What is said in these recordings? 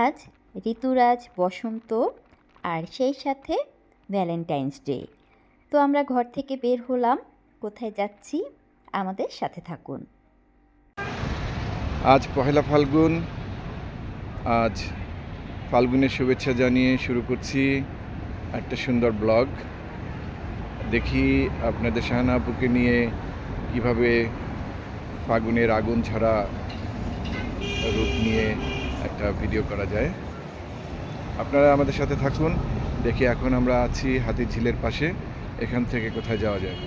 আজ ঋতুরাজ, বসন্ত আর সেই সাথে ভ্যালেন্টাইন্স ডে। তো আমরা ঘর থেকে বের হলাম। কোথায় যাচ্ছি? আমাদের সাথে থাকুন। আজ পহেলা ফাল্গুন। আজ ফাল্গুনের শুভেচ্ছা জানিয়ে শুরু করছি একটা সুন্দর ব্লগ। দেখি আপনাদের শাহানা আপুকে নিয়ে কীভাবে ফাগুনের আগুন ছাড়া রূপ নিয়ে একটা ভিডিও করা যায়। আপনারা আমাদের সাথে থাকুন দেখি এখন আমরা আছি হাতির ঝিলের পাশে এখান থেকে কোথায় যাওয়া যায়।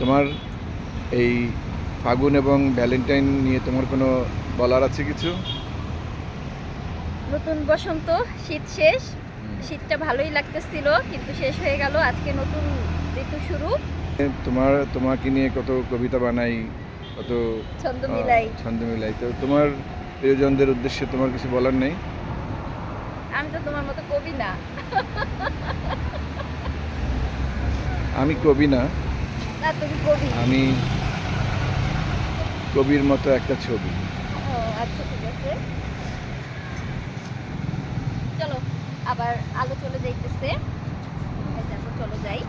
তোমার এই ফাগুন এবং ভ্যালেন্টাইন নিয়ে তোমার কোনো বলার আছে কিছু? নতুন বসন্ত শীত শেষ। শীতটা ভালোই লাগতেছিল কিন্তু শেষ হয়ে গেল। আজকে নতুন ঋতু শুরু। তোমার তোমাকে নিয়ে কত কবিতা বানাই কত ছন্দ মিলাই। ছন্দ মিলাই। তো তোমার প্রিয়জনদের উদ্দেশ্যে তোমার কিছু বলার নেই? আমি তো তোমার মতো কবি না। আমি কবি না। না তুমি কবি। আমি কবির মতো একটা ছবি। ও আচ্ছা ঠিক আছে। চলো আবার আলো চলে যাইতেছে। চলো যাই।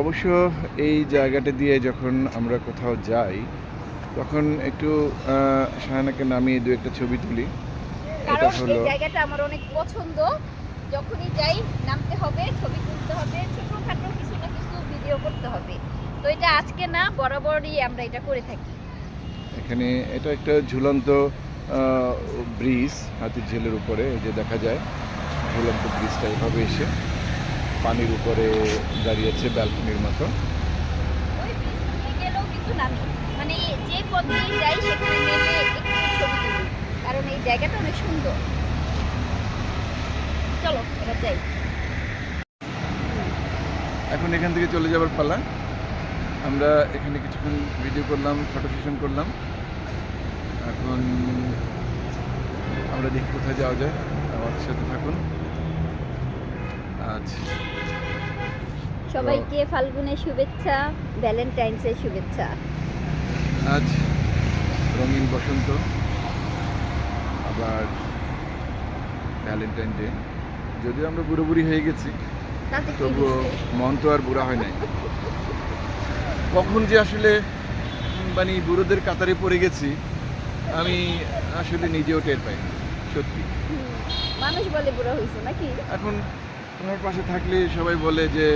অবশ্য এই জায়গাটা দিয়ে যখন আমরা কোথাও যাই তখন একটু শাহানাকে নামিয়ে দু একটা ছবি তুলি। এটা কারণ হলো এই জায়গাটা আমার অনেক পছন্দ। যখনই যাই নামতে হবে ছবি তুলতে হবে ছোটখাটো কিছু না কিছু ভিডিও করতে হবে। তো এটা আজকে না বরাবরই আমরা এটা করে থাকি। এখানে এটা একটা ঝুলন্ত ব্রিজ হাতির ঝিলের উপরে এই যে দেখা যায় ঝুলন্ত ব্রিজটা এভাবে এসে পানির উপরে দাঁড়িয়েছে ব্যালকনির মতো। ওই বৃষ্টি গেলেও কিন্তু নামি। যে পথ দিয়ে যাই সেখানে নেমে একটু ছবি তুলি। কারণ এই জায়গাটা অনেক সুন্দর। চলো এবার যাই। এখন এখান থেকে চলে যাবার পালা। আমরা এখানে কিছুক্ষণ ভিডিও করলাম ফটো সেশন করলাম। এখন আমরা দেখি কোথায় যাওয়া যায়। আমাদের সাথে থাকুন। সবাইকে ফাল্গুনের শুভেচ্ছা ভ্যালেন্টাইন্সের শুভেচ্ছা। আজ রঙিন বসন্ত আবার ভ্যালেন্টাইন ডে। যদিও আমরা বুড়ো বুড়ি হয়ে গেছি তবুও মন তো আর বুড়া হয় নাই। কখন যে আসলে মানে বুড়োদের কাতারে পড়ে গেছি আমি আসলে নিজেও টের পাই সত্যি। মানুষ বলে বুড়ো হয়েছে নাকি? এখন তোমার পাশে থাকলে সবাই বলে যে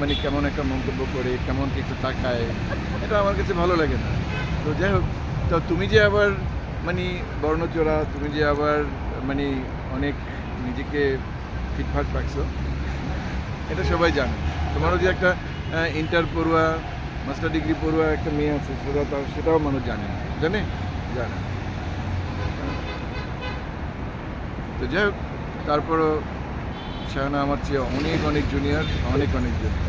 মানে কেমন একটা মন্তব্য করে, কেমন কি একটু তাকায়, এটা আমার কাছে ভালো লাগে না। তো যাই হোক, তো তুমি যে আবার মানে বর্ণচোরা, তুমি যে আবার মানে অনেক নিজেকে ফিটফাট রাখছো, এটা সবাই জানে। তোমারও যে একটা ইন্টার পড়ুয়া মাস্টার ডিগ্রি পড়ুয়া একটা মেয়ে আছে, সেটা সেটাও মানুষ জানে না। জানে? জানে। তো যাই হোক, তারপরও শাহানা আমার চেয়ে অনেক অনেক জুনিয়র অনেক অনেক জুনিয়র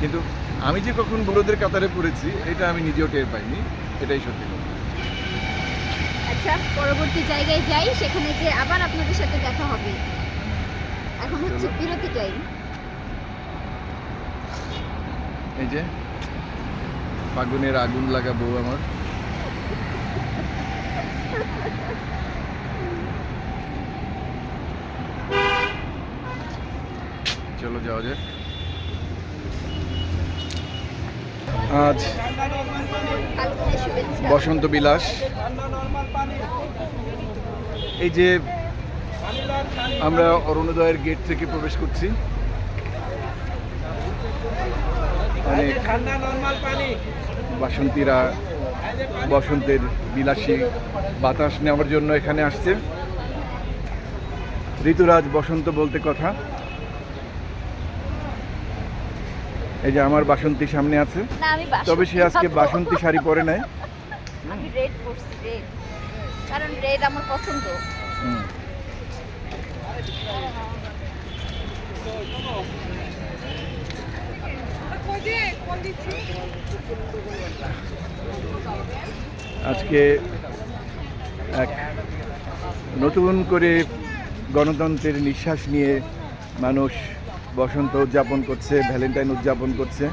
কিন্তু আমি যে কখন বুড়োদের কাতারে পড়েছি এটা আমি নিজেও টের পাইনি এটাই সত্যি কথা। আচ্ছা পরবর্তী জায়গায় যাই সেখানে যে আবার আপনাদের সাথে দেখা হবে। এখন হচ্ছে। বিরতি টাইম এই যে ফাগুনের আগুন লাগা বউ আমার। চলো যাওয়া যাক। আজ বসন্ত বিলাস। এই যে আমরা অরুণোদয়ের গেট থেকে প্রবেশ করছি। অনেক বাসন্তীরা বসন্তের বিলাসী বাতাস নেওয়ার জন্য এখানে আসছে। ঋতুরাজ বসন্ত বলতে কথা। এই যে আমার বাসন্তী সামনে আছে। তবে সে আজকে বাসন্তী শাড়ি পরে নাই। আমি রেড পরছি রেড কারণ রেড আমার পছন্দ। আজকে এক নতুন করে গণতন্ত্রের নিঃশ্বাস নিয়ে মানুষ বসন্ত উদযাপন করছে, ভ্যালেন্টাইন উদযাপন করছে।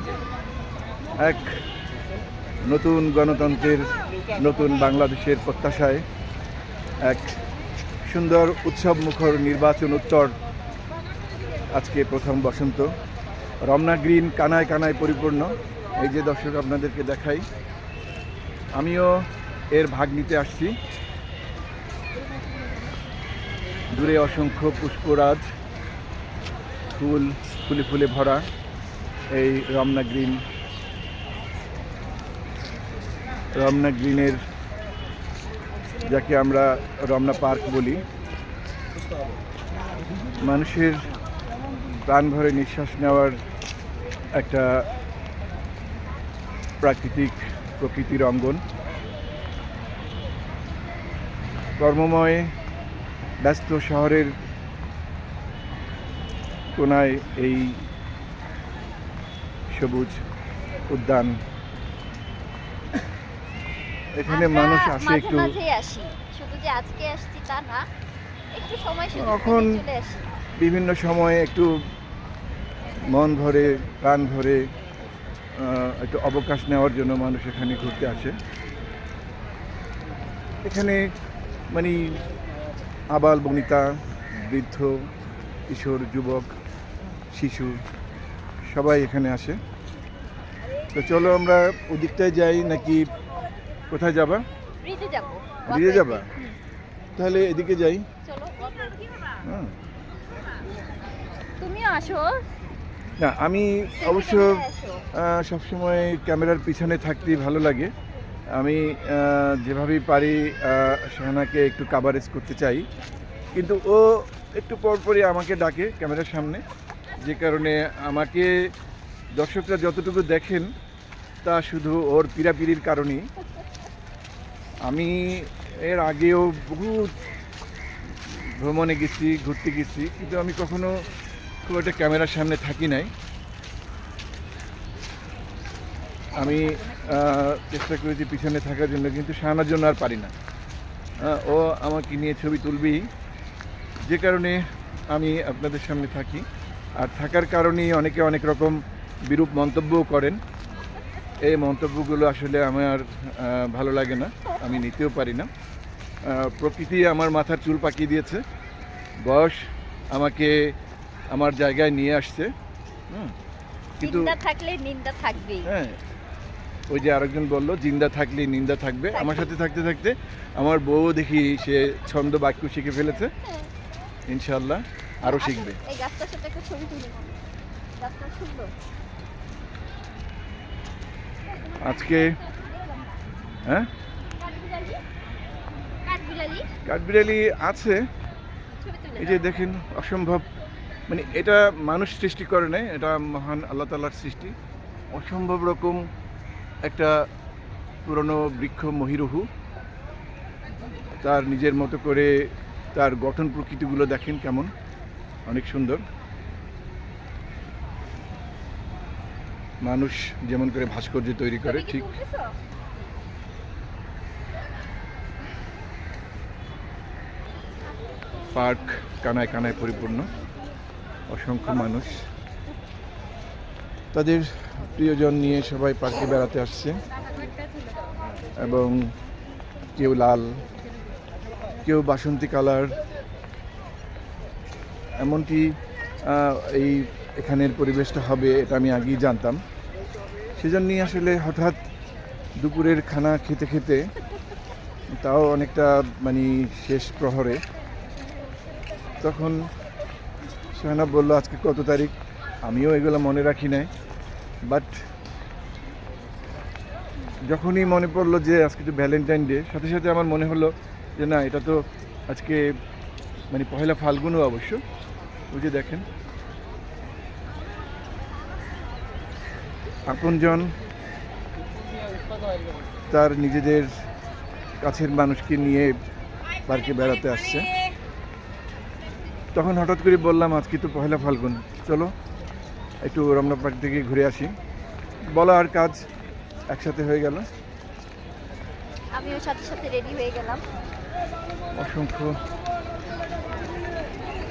এক নতুন গণতন্ত্রের, নতুন বাংলাদেশের প্রত্যাশায় এক সুন্দর উৎসব মুখর নির্বাচন উত্তর। আজকে প্রথম বসন্ত। রমনা গ্রিন কানায় কানায় পরিপূর্ণ। এই যে দর্শক, আপনাদেরকে দেখাই। আমিও এর ভাগ নিতে আসছি। দূরে অসংখ্য পুষ্পরাজ। ফুল, ফুলে ফুলে ভরা এই রমনা গ্রিন। রমনা গ্রিনের যাকে আমরা রমনা পার্ক বলি। মানুষের প্রাণ ভরে নিঃশ্বাস নেওয়ার একটা প্রাকৃতিক প্রকৃতির অঙ্গন। কর্মময়, ব্যস্ত শহরের কোনায় এই সবুজ উদ্যান। এখানে মানুষ আসে একটু। শুধু যে আজকে আসছি তা না একটু সময় সুযোগ এখন- বিভিন্ন সময়ে একটু মন ভরে প্রাণ ভরে একটু অবকাশ নেওয়ার জন্য মানুষ এখানে ঘুরতে আসে। এখানে মানে আবাল বনিতা বৃদ্ধ কিশোর যুবক শিশু সবাই এখানে আসে। তো চলো আমরা ওদিকটায় যাই নাকি কোথায় যাবা? ব্রিজে যাবা? তাহলে এদিকে যাই। হ্যাঁ। তুমিও আসো। না আমি অবশ্য সবসময় ক্যামেরার পিছনে থাকতেই ভালো লাগে। আমি যেভাবেই পারি আহ, একটু কাভারেজ করতে চাই। কিন্তু ও একটু পরপরই আমাকে ডাকে ক্যামেরার সামনে। যে কারণে আমাকে দর্শকরা যতটুকু দেখেন, তা শুধু ওর পিড়াপিড়ির কারণেই। আমি এর আগেও বহু ভ্রমণে গেছি, ঘুরতে গেছি, কিন্তু আমি কখনো খুব একটা ক্যামেরার সামনে থাকি নাই। আমি চেষ্টা করেছি পিছনে থাকার জন্য, কিন্তু শাহানার জন্য আর পারি না। ও আমাকে নিয়ে ছবি তুলবেই। যে কারণে আমি আপনাদের সামনে থাকি। আর থাকার কারণেই অনেকে অনেক রকম বিরূপ মন্তব্যও করেন। এই মন্তব্যগুলো আসলে আমার ভালো লাগে না। আমি নিতেও পারি না। প্রকৃতি আমার মাথার চুল পাকিয়ে দিয়েছে। বয়স আমাকে আমার জায়গায় নিয়ে আসছে। কিন্তু থাকলে নিন্দা থাকবেই। হ্যাঁ ওই যে আরেকজন বলল জিন্দা থাকলে নিন্দা থাকবে। আমার সাথে থাকতে থাকতে আমার বউ দেখি সে ছন্দ বাক্য শিখে ফেলেছে। ইনশাল্লাহ আরও শিখবে। এই গাছটার সাথে একটা ছবি তুলি গাছটা সুন্দর। আজকে হ্যাঁ? কাঠবিড়ালি? আছে। এই যে দেখেন অসম্ভব। মানে এটা মানুষ সৃষ্টি করে নাই এটা মহান আল্লাহ তাল্লার সৃষ্টি। অসম্ভব রকম একটা পুরনো বৃক্ষ মহিরুহু। তার নিজের মতো করে তার গঠন প্রকৃতিগুলো দেখেন কেমন। অনেক সুন্দর। মানুষ যেমন করে ভাস্কর্য তৈরি করে ঠিক। পার্ক কানায় কানায় পরিপূর্ণ অসংখ্য মানুষ। তাদের প্রিয়জন নিয়ে সবাই পার্কে বেড়াতে আসছে। এবং কেউ লাল কেউ বাসন্তী কালার এমনকি এই এখানের পরিবেশটা হবে এটা আমি আগেই জানতাম। সেজন্যই আসলে হঠাৎ দুপুরের খানা খেতে খেতে তাও অনেকটা মানে শেষ প্রহরে তখন সোহানা বলল, আজকে কত তারিখ? আমিও এগুলো মনে রাখি নাই। বাট যখনই মনে পড়ল যে আজকে তো ভ্যালেন্টাইন ডে সাথে সাথে আমার মনে হলো যে না, এটা তো আজকে মানে পহেলা ফাল্গুনও অবশ্য। ওই যে দেখেন। আপনজন তার নিজেদের কাছের মানুষকে নিয়ে পার্কে বেড়াতে আসছে। তখন হঠাৎ করে বললাম আজকে তো পহেলা ফাল্গুন চলো একটু রমনা পার্ক থেকে ঘুরে আসি। বলা আর কাজ একসাথে হয়ে গেল? আমিও সাথে সাথে রেডি হয়ে গেলাম। অসংখ্য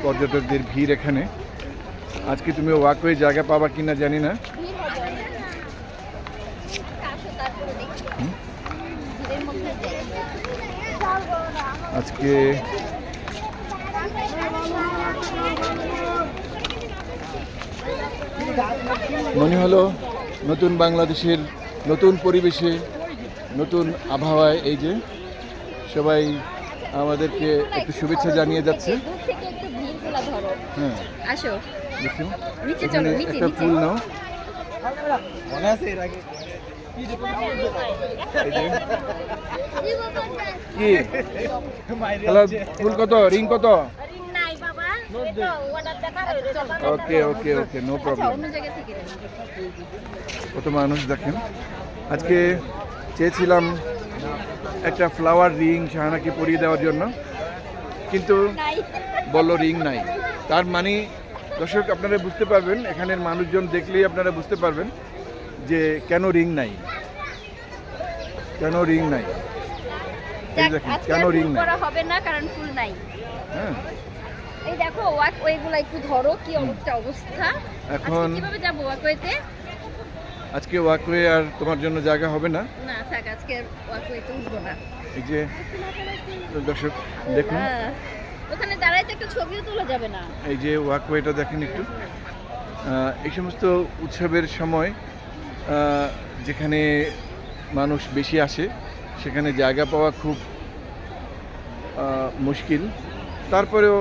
পর্যটকদের ভিড় এখানে। আজকে তুমি ওয়াকওয়ে জায়গা পাবা জানি না। মধ্যে যাই আজকে মনে হলো নতুন বাংলাদেশের নতুন পরিবেশে, নতুন আবহাওয়ায় এই যে সবাই আমাদেরকে একটু শুভেচ্ছা জানিয়ে যাচ্ছে দূর থেকে একটু ভিড়গুলা ধরো। হ্যাঁ। আসো। নিচে চলো, নিচে, নাও। কি হ্যালো ফুল কত? রিং কত? ওকে ওকে ওকে নো আচ্ছা প্রবলেম। কত মানুষ দেখেন। আজকে চেয়েছিলাম একটা ফ্লাওয়ার রিং শাহানাকে পরিয়ে দেওয়ার জন্য। কিন্তু বলল রিং নাই। তার মানে দর্শক আপনারা বুঝতে পারবেন এখানের মানুষজন দেখলেই আপনারা বুঝতে পারবেন যে কেন রিং নাই। কেন রিং নাই? কেন রিং নাই? হবে না কারণ ফুল নাই। হ্যাঁ। এই দেখো ওয়াক ওয়েগুলো একটু ধরো কি অবস্থা অবস্থা। এখন কীভাবে যাব ওয়াকওয়েতে আজকে ওয়াকওয়ে আর তোমার জন্য জায়গা হবে না। না থাক আজকে ওয়াকওয়েতে উঠবো না। এই যে দর্শক দেখুন। আহ, ওখানে দাঁড়াইতে একটা ছবিও তোলা যাবে না। এই যে ওয়াকওয়েটা দেখেন একটু। এই সমস্ত উৎসবের সময় যেখানে মানুষ বেশি আসে সেখানে জায়গা পাওয়া খুব মুশকিল। তারপরেও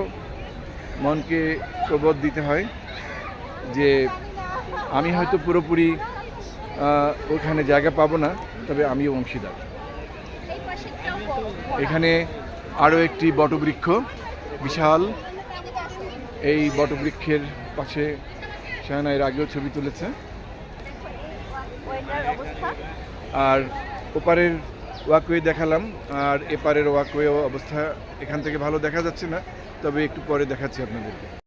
মনকে প্রবোধ দিতে হয় যে আমি হয়তো পুরোপুরি ওখানে জায়গা পাবো না তবে আমিও অংশীদার এই পাশেরটাও বড়, বড়। এখানে আরও একটি বটবৃক্ষ, বিশাল। এই বটবৃক্ষের পাশে শাহানা এর আগেও ছবি তুলেছে। আর ওপারের ওয়াকওয়ে দেখালাম, আর এপারের ওয়াকওয়ে অবস্থা এখান থেকে ভালো দেখা যাচ্ছে না, তবে একটু পরে দেখাচ্ছি আপনাদেরকে।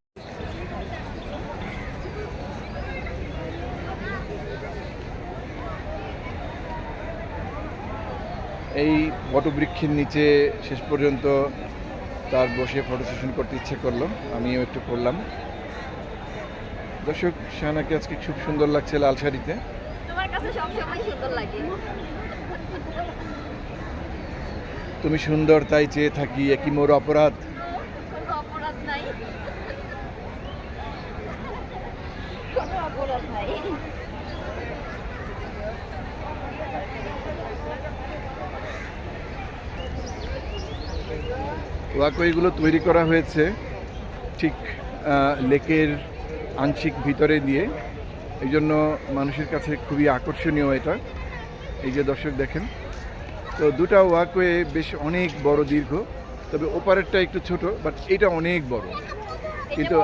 এই বটবৃক্ষের নিচে শেষ পর্যন্ত তার বসে ফটো সেশন করতে ইচ্ছে করল আমিও একটু করলাম। দর্শক শাহানাকে আজকে খুব সুন্দর লাগছে লাল শাড়িতে। তুমি সুন্দর তাই চেয়ে থাকি একই মোর অপরাধ? অপরাধ নাই কোনো অপরাধ নাই ওয়াকওয়েগুলো তৈরি করা হয়েছে ঠিক লেকের আংশিক ভিতরে দিয়ে। এই জন্য মানুষের কাছে খুবই আকর্ষণীয় এটা। এই যে দর্শক দেখেন তো দুটা ওয়াকওয়ে বেশ অনেক বড় দীর্ঘ তবে ওপারেরটা একটু ছোট বাট এটা অনেক বড়। কিন্তু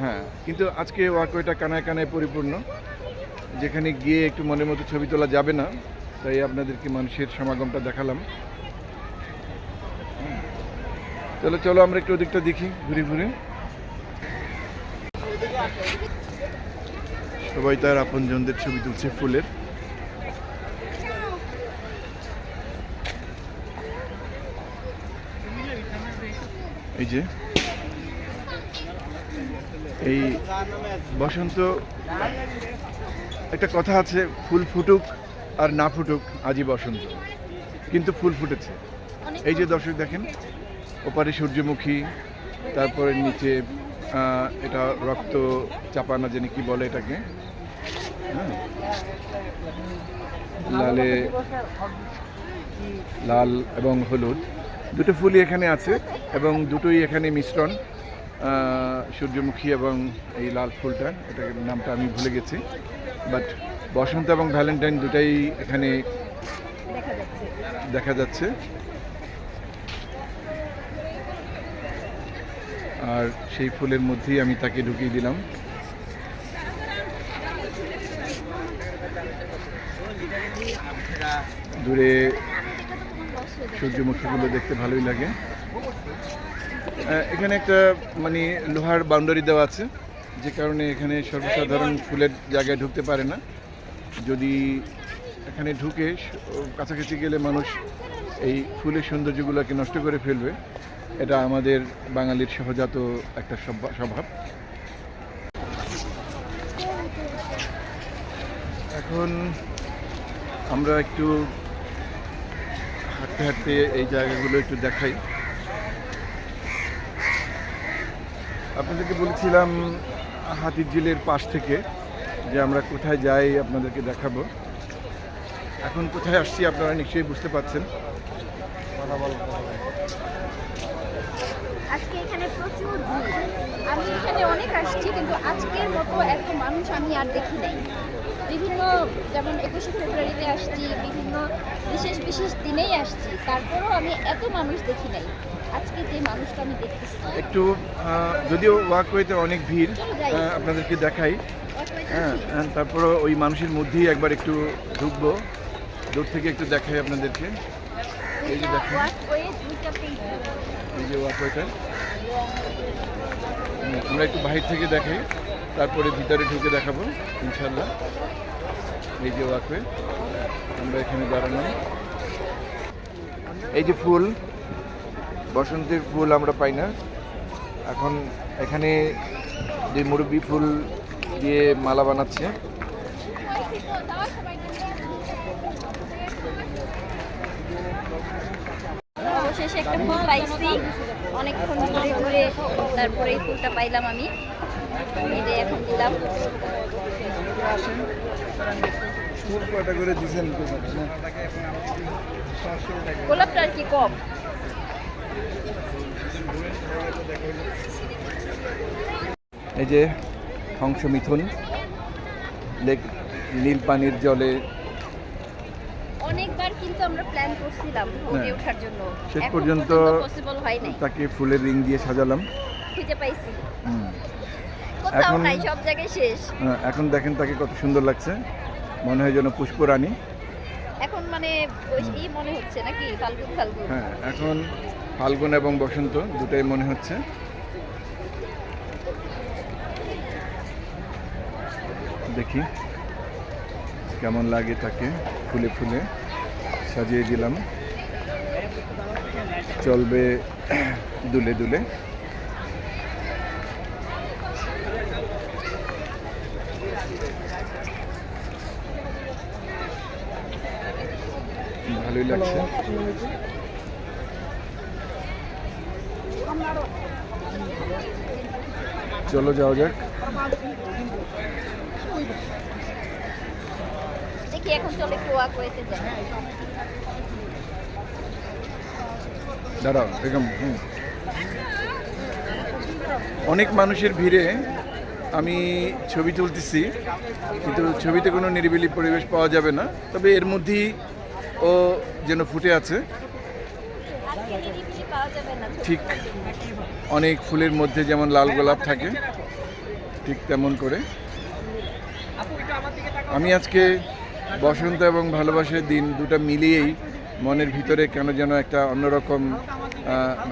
হ্যাঁ কিন্তু আজকে ওয়াকওয়েটা কানায় কানায় পরিপূর্ণ। যেখানে গিয়ে একটু মনের মতো ছবি তোলা যাবে না তাই আপনাদেরকে মানুষের সমাগমটা দেখালাম। চলো চলো আমরা একটু ওদিকটা দেখি, ঘুরে ঘুরে সবাই তার আপনজনদের ছবি তুলছে ফুলের। এই যে, এই বসন্ত, একটা কথা আছে, ফুল ফুটুক আর না ফুটুক, আজই বসন্ত। কিন্তু ফুল ফুটেছে। এই যে দর্শক দেখেন ওপারে সূর্যমুখী, তারপরে নিচে এটা রক্ত চাপানা জানি কি বলে এটাকে? হ্যাঁ? লালে, লাল এবং হলুদ। দুটো ফুলই এখানে আছে এবং দুটোই এখানে মিশ্রণ সূর্যমুখী এবং এই লাল ফুলটা। এটাকে নামটা আমি ভুলে গেছি। বাট বসন্ত এবং ভ্যালেন্টাইন দুটাই এখানে দেখা যাচ্ছে দেখা যাচ্ছে আর সেই ফুলের মধ্যেই আমি তাকে ঢুকিয়ে দিলাম। দূরে সূর্যমুখীগুলো দেখতে ভালোই লাগে। এখানে একটা মানে লোহার বাউন্ডারি দেওয়া আছে, যে কারণে এখানে সর্বসাধারণ ফুলের জায়গায় ঢুকতে পারে না। যদি এখানে ঢুকে কাছাকাছি গেলে মানুষ এই ফুলের সৌন্দর্যগুলোকে নষ্ট করে ফেলবে। এটা আমাদের বাঙালির সহজাত একটা স্বভাব এখন আমরা একটু হাঁটতে হাঁটতে এই জায়গাগুলো একটু দেখাই। আপনাদেরকে বলেছিলাম হাতির ঝিলের পাশ থেকে যে আমরা কোথায় যাই আপনাদেরকে দেখাবো। এখন কোথায় আসছি আপনারা নিশ্চয়ই বুঝতে পারছেন। আজকে এখানে প্রচুর আমি এখানে অনেক আসছি কিন্তু আজকের মতো এত মানুষ আমি আর দেখি নাই। বিভিন্ন যেমন একুশে ফেব্রুয়ারিতে আসছি বিভিন্ন বিশেষ বিশেষ দিনেই আসছি তারপরেও আমি এত মানুষ দেখি নাই। আজকে যে মানুষটা আমি দেখতেছি। একটু যদিও ওয়াকওয়েতে অনেক ভিড় আপনাদেরকে দেখাই। হ্যাঁ হ্যাঁ, তারপরও ওই মানুষের মধ্যেই একবার একটু ঢুকবো। দূর থেকে একটু দেখাই আপনাদেরকে। এই যে দেখেন। এই যে আমরা একটু বাহির থেকে দেখাই তারপরে ভিতরে ঢুকে দেখাবো ইনশাল্লাহ এই যে ওয়াকওয়ে আমরা এখানে দাঁড়ানো। এই যে ফুল, বসন্তের ফুল আমরা পাই না। এখন এখানে যে মুরব্বি ফুল দিয়ে মালা বানাচ্ছে অবশেষে একটা ফুল পাইছি অনেকক্ষণ ঘুরে ঘুরে তারপরে এই ফুলটা পাইলাম আমি। এই এখন দিলাম। ফুল কটা করে দিয়েছেন গোলাপটা আর কি কম? এই যে হংস মিথুন লেক নীল পানির জলে অনেকবার কিন্তু আমরা প্ল্যান করছিলাম বোটে হ্যাঁ। ওঠার জন্য। শেষ পর্যন্ত পসিবল হয় নাই। তাকে ফুলের রিং দিয়ে সাজালাম। খুঁজে পাইছি। কোথাও এখন- নাই সব জায়গায় শেষ। হ্যাঁ, এখন দেখেন তাকে কত সুন্দর লাগছে। মনে হয় যেন পুষ্পরানী এখন মানে ওই মনে হচ্ছে নাকি? ফাল্গুন ফাল্গুন। হ্যাঁ এখন ফাল্গুন এবং বসন্ত দুটাই মনে হচ্ছে। দেখি। কেমন লাগে তাকে ফুলে ফুলে সাজিয়ে দিলাম। চলবে দুলে দুলে। ভালোই লাগছে। চলো যাওয়া যাক। দেখি এখন চলে দাঁড়াও, বেগম, হুম। অনেক মানুষের ভিড়ে আমি ছবি তুলতেছি, কিন্তু ছবিতে কোনো নিরিবিলি পরিবেশ পাওয়া যাবে না। তবে এর মধ্যেই ও যেন ফুটে আছে। ঠিক অনেক ফুলের মধ্যে যেমন লাল গোলাপ থাকে, ঠিক তেমন করে। আমি আজকে বসন্ত এবং ভালোবাসার দিন দুটো মিলিয়েই মনের ভিতরে কেন যেন একটা অন্যরকম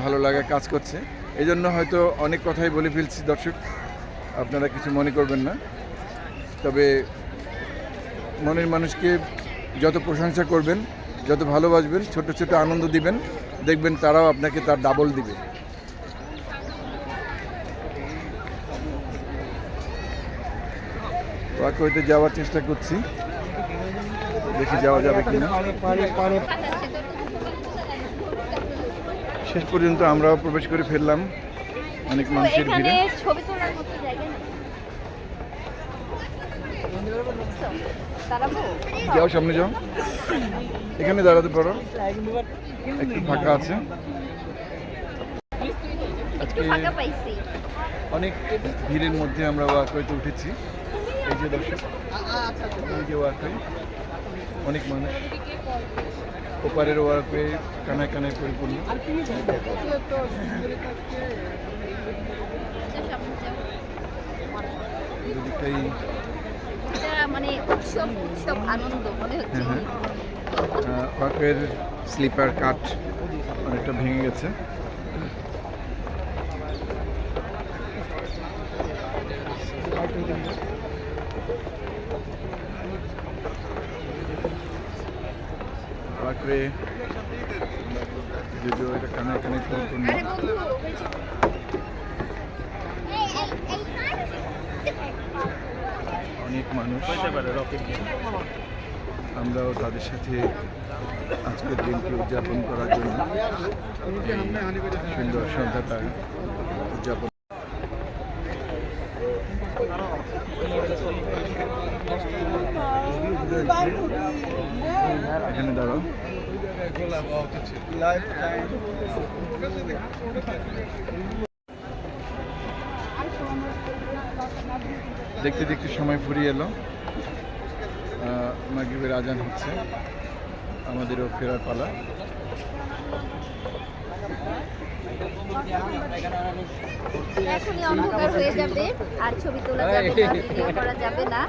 ভালো লাগা কাজ করছে। এই জন্য হয়তো অনেক কথাই বলে ফেলছি দর্শক, আপনারা কিছু মনে করবেন না। তবে মনের মানুষকে যত প্রশংসা করবেন, যত ভালোবাসবেন, ছোট ছোট আনন্দ দিবেন, দেখবেন তারাও আপনাকে তার ডাবল দিবে। ওয়াকওয়েতে যাওয়ার চেষ্টা করছি। দেখি যাওয়া যাবে কিনা শেষ পর্যন্ত আমরাও প্রবেশ করে ফেললাম। অনেক মানুষের ভিড়ে। ছবি তোলার মতো জায়গা যাও সামনে যাও। এখানে দাঁড়াতে পারো। একটু ফাঁকা আছে। আজকে অনেক ভিড়ের মধ্যে আমরা ওয়াকওয়েতে উঠেছি। এই যে দর্শক এই যে ওয়াকওয়ে অনেক মানুষ ওপারের ওয়াকওয়ে কানায় কানায় পরিপূর্ণ। দুদিকটাই মানে উৎসব উৎসব আনন্দ মনে হচ্ছে হ্যাঁ, হ্যাঁ। স্লিপার কাঠ অনেকটা ভেঙে গেছে ওয়াকওয়ে যদিও এটা পরিপূর্ণ আরে অনেক মানুষ। আমরাও তাদের সাথে আজকের দিনটি উদযাপন করার জন্য সুন্দর সন্ধ্যাটা উদযাপন দাঁড়াও দেখতে দেখতে সময় ফুরিয়ে এলো। আহ, মাগরিবের আজান হচ্ছে। আমাদেরও ফেরার পালা। এখনই অন্ধকার হয়ে যাবে আর ছবি তোলা যাবে না ভিডিও করা যাবে না।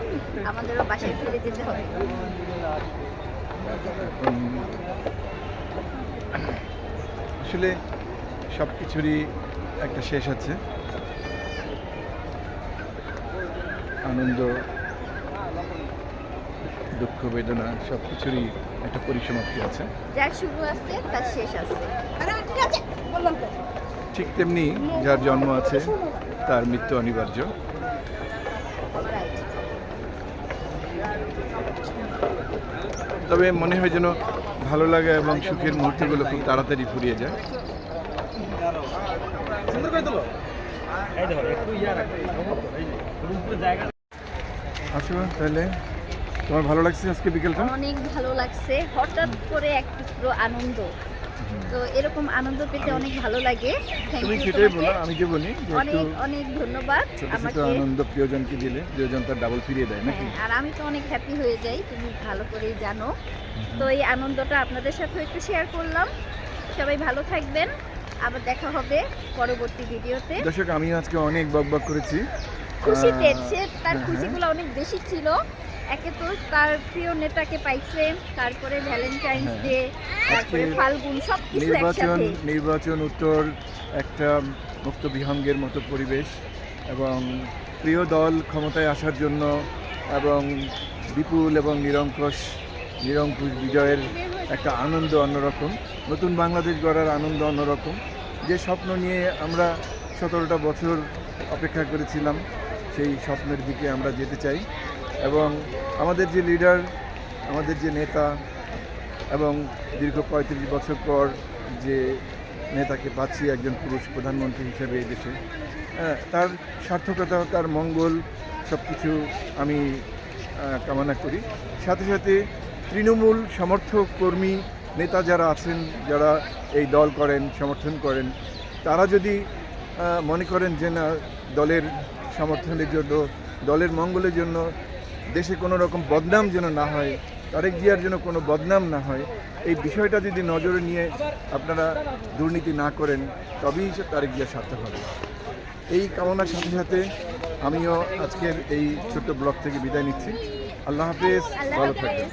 আমাদেরও বাসায় ফিরে যেতে হবে। আসলে সব কিছুরই একটা শেষ আছে। আনন্দ দুঃখ বেদনা সব কিছুরই একটা পরিসমাপ্তি আছে। যার শুরু আছে তার শেষ আছে। ঠিক তেমনি যার জন্ম আছে তার মৃত্যু অনিবার্য। তবে মনে হয় যেন ভালো লাগে এবং সুখের মুহূর্তগুলো খুব তাড়াতাড়ি ফুরিয়ে যায়। তাহলে তোমার ভালো লাগছে আজকে বিকেলটা? অনেক ভালো লাগছে। হঠাৎ করে এক টুকরো আনন্দ। তো এরকম আনন্দ পেতে অনেক ভালো লাগে। তুমি সেটাই বলো আমি যে বলি অনেক অনেক ধন্যবাদ আমাকে। আনন্দ প্রিয়জনকে দিলে প্রিয়জন তার ডাবল ফিরিয়ে দেয় নাকি? হ্যাঁ, আর আমি তো অনেক হ্যাপি হয়ে যাই তুমি ভালো করেই জানো। তো এই আনন্দটা আপনাদের সাথে একটু শেয়ার করলাম। সবাই ভালো থাকবেন। আবার দেখা হবে পরবর্তী ভিডিওতে। দর্শক আমি আজকে অনেক বক বক করেছি। খুশিতে আহ, সে তার হ্যাঁ, খুশিগুলো অনেক বেশি ছিল। একে তো তার প্রিয় নেতাকে পাইছে তারপরে ভ্যালেন্টাইন্স। ডে তারপরে ফাল্গুন সব কিছু নির্বাচন নির্বাচন উত্তর একটা মুক্ত বিহঙ্গের মতো পরিবেশ এবং প্রিয় দল ক্ষমতায় আসার জন্য এবং বিপুল এবং নিরঙ্কুশ নিরঙ্কুশ বিজয়ের একটা আনন্দ অন্যরকম। নতুন বাংলাদেশ গড়ার আনন্দ অন্যরকম। যে স্বপ্ন নিয়ে আমরা সতেরোটা বছর অপেক্ষা করেছিলাম সেই স্বপ্নের দিকে আমরা যেতে চাই। এবং আমাদের যে লিডার আমাদের যে নেতা এবং দীর্ঘ পঁয়ত্রিশ বছর পর যে নেতাকে পাচ্ছি একজন পুরুষ প্রধানমন্ত্রী হিসেবে এই দেশে হ্যাঁ, তার সার্থকতা তার মঙ্গল সব কিছু আমি কামনা করি। সাথে সাথে তৃণমূল সমর্থক কর্মী নেতা যারা আছেন যারা এই দল করেন সমর্থন করেন তারা যদি মনে করেন যে না দলের সমর্থনের জন্য দলের মঙ্গলের জন্য দেশে কোনো রকম বদনাম যেন না হয়, তারেক জিয়ার যেন কোনো বদনাম না হয়, এই বিষয়টা যদি নজরে নিয়ে আপনারা দুর্নীতি না করেন, তবেই তারেক জিয়া সার্থক হবে। এই কামনার সাথে সাথে আমিও আজকের এই ছোট্ট ব্লগ থেকে বিদায় নিচ্ছি। আল্লাহ হাফেজ, ভালো থাকবেন।